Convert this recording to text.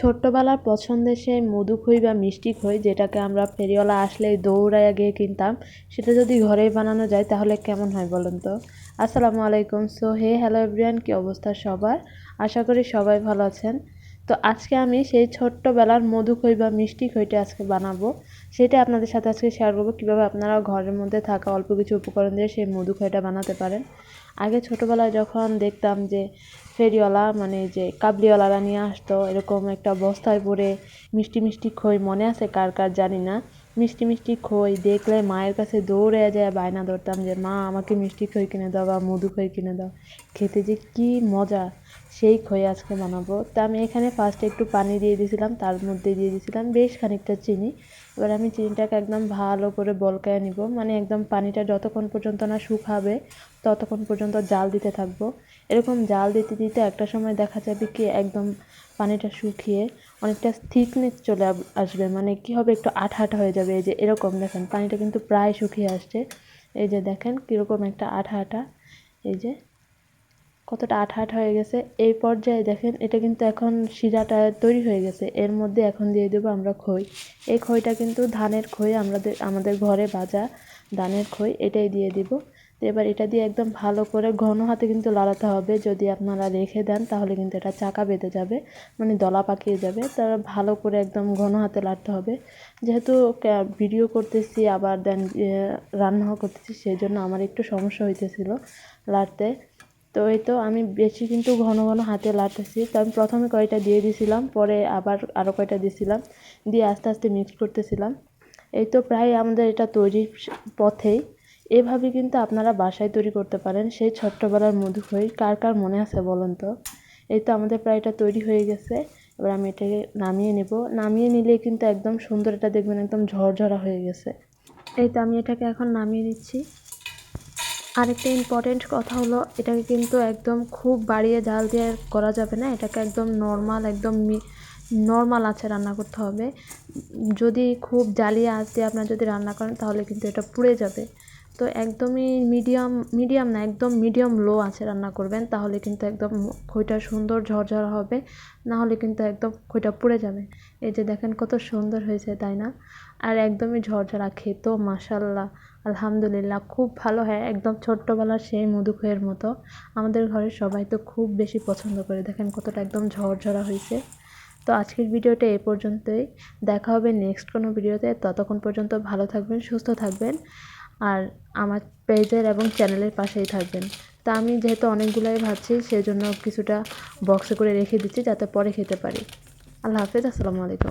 ছোট্টবেলার পছন্দের সেই মধু খই বা মিষ্টি খই যেটাকে আমরা ফেরিওয়ালা আসলে দৌড়াইয়া গিয়ে কিনতাম, সেটা যদি ঘরেই বানানো যায় তাহলে কেমন হয় বলুন তো? আসসালামু আলাইকুম। সো, হে হ্যালো এভরিয়ান কী অবস্থা সবার? আশা করি সবাই ভালো আছেন। তো আজকে আমি সেই ছোট্টবেলার মধু খই বা মিষ্টি খইটা আজকে বানাবো। সেটা আপনাদের সাথে আজকে শেয়ার করব। কীভাবে আপনারা ঘরের মধ্যে থাকা অল্প কিছু উপকরণ দিয়ে সেই মধু খইটা বানাতে পারেন। আগে ছোটোবেলায় যখন দেখতাম যে ফেরিওয়ালা মানে যে কাবলিওয়ালারা নিয়ে আসতো, এরকম একটা বস্তায় ভরে মিষ্টি মিষ্টি খই মনে আছে? কার কার? জানি না। মিষ্টি মিষ্টি খই, দেখলে মায়ের কাছে দৌড়ে যায়, বায়না ধরতাম যে, মা, আমাকে মিষ্টি খই কিনে দাও বা মধু খই কিনে দাও। খেতে যে কী মজা! সেই খই আজকে বানাবো। তা আমি এখানে ফার্স্টে একটু পানি দিয়ে দিয়েছিলাম, তার মধ্যে দিয়ে দিয়েছিলাম বেশ খানিকটা চিনি। এবার আমি চিনিটাকে একদম ভালো করে বলকায় নিব। মানে একদম পানিটা যতক্ষণ পর্যন্ত না শুকাবে, ততক্ষণ পর্যন্ত জাল দিতে থাকব। এরকম জাল দিতে দিতে একটা সময় দেখা যাবে কি, একদম পানিটা শুকিয়ে অনেকটা থিকনেস চলে আসবে। মানে কি হবে? একটু আঠা হয়ে যাবে। এই যে এরকম দেখেন, পানিটা কিন্তু প্রায় শুকিয়ে আসছে। এই যে দেখেন কীরকম একটা আঠা আঠা এই যে কতটা আঠা আঠা হয়ে গেছে। এই পর্যায়ে দেখেন, এটা কিন্তু এখন শিরাটা তৈরি হয়ে গেছে। এর মধ্যে এখন দিয়ে দেবো আমরা খই। এই খইটা কিন্তু ধানের খই, আমাদের আমাদের ঘরে ভাজা ধানের খই, এটাই দিয়ে দিব। তো এবার এটা দিয়ে একদম ভালো করে ঘন হাতে কিন্তু লাড়াতে হবে। যদি আপনারা রেখে দেন, তাহলে কিন্তু এটা চাকা বেঁধে যাবে মানে দলা পাকিয়ে যাবে। তারা ভালো করে একদম ঘন হাতে লাড়তে হবে। যেহেতু ভিডিও করতেছি, আবার দেন রান্নাও করতেছি, সেই জন্য আমার একটু সমস্যা হইতেছিল লাড়তে। তো এই তো আমি বেশি কিন্তু ঘন ঘন হাতে লাড়তেছি। তো আমি প্রথমে কয়টা দিয়ে দিয়েছিলাম পরে আবার আরও কয়টা দিয়েছিলাম দিয়ে আস্তে আস্তে মিক্স করতেছিলাম। এই তো প্রায় আমাদের এটা তৈরির পথেই। এভাবে কিন্তু আপনারা বাসায় তৈরি করতে পারেন। সেই ছোট্টবেলার মধু খই, কার কার মনে আছে বলুন তো? এই তো আমাদের প্রায় এটা তৈরি হয়ে গেছে। এবার আমি এটাকে নামিয়ে নেব। নামিয়ে নিলে কিন্তু একদম সুন্দর এটা দেখবেন একদম ঝরঝরা হয়ে গেছে। এই তো আমি এটাকে এখন নামিয়ে নিচ্ছি। আরেকটা ইম্পর্টেন্ট কথা হলো, এটাকে কিন্তু একদম খুব বাড়িয়ে জাল দিয়ে করা যাবে না। এটাকে একদম নর্মাল একদম নর্মাল আছে রান্না করতে হবে। যদি খুব জ্বালিয়ে আঁচ দিয়ে আপনার যদি রান্না করেন, তাহলে কিন্তু এটা পুড়ে যাবে। তো একদমই মিডিয়াম মিডিয়াম না, একদম মিডিয়াম লো আছে রান্না করবেন, তাহলে কিন্তু একদম খইটা সুন্দর ঝরঝরা হবে, না হলে কিন্তু একদম খইটা পুড়ে যাবে। এই যে দেখেন কত সুন্দর হয়েছে, তাই না? আর একদমই ঝরঝরা, খেতেও মাসাল্লাহ আলহামদুলিল্লাহ, খুব ভালো হয়, একদম ছোট্টবেলার সেই মধু খইয়ের মতো। আমাদের ঘরের সবাই তো খুব বেশি পছন্দ করে, দেখেন কতটা একদম ঝরঝরা হয়েছে। তো আজকের ভিডিওটা এ পর্যন্তই, দেখা হবে নেক্সট কোনো ভিডিওতে ততক্ষণ পর্যন্ত ভালো থাকবেন, সুস্থ থাকবেন। আর আমার পেজের এবং চ্যানেলের পাশেই থাকবেন। তা আমি যেহেতু অনেকগুলাই ভাবছি, সেজন্য কিছুটা বক্সে করে রেখে দিচ্ছি যাতে পরে খেতে পারি। আল্লাহ হাফেজ, আসসালামু আলাইকুম।